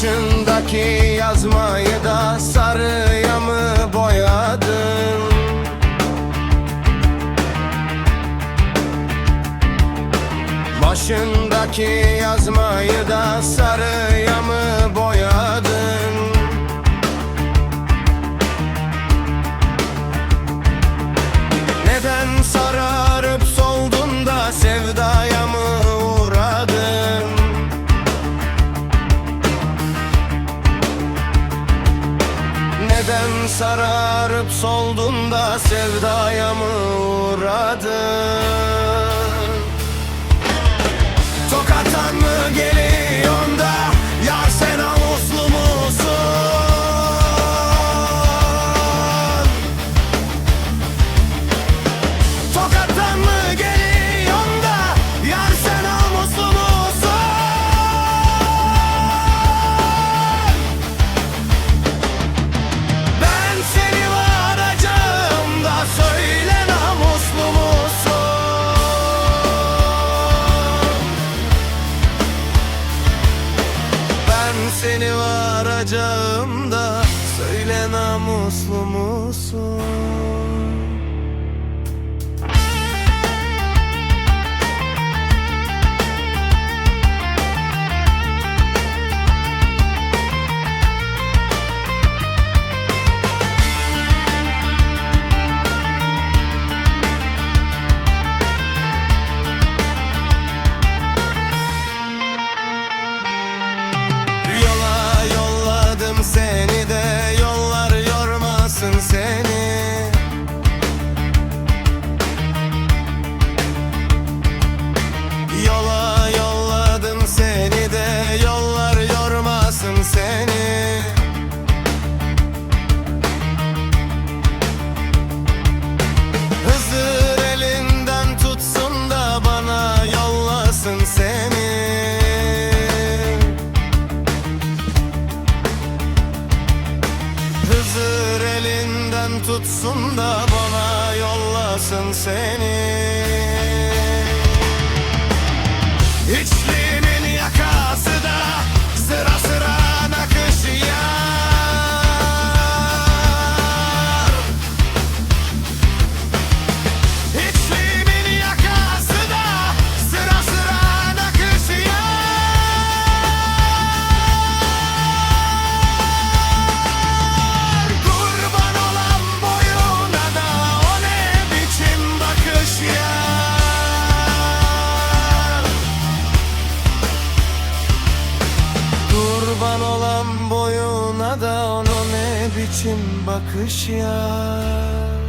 başındaki yazmayı da sarıya mı boyadın? Başındaki yazmayı da sarıya mı boyadın? Birden sararıp solduğunda sevdaya mı uğradın? çıkacağım da Söyle namuslu musun? tutsun da bana yollasın seni. Kurban olan boyuna da onu ne biçim bakış ya.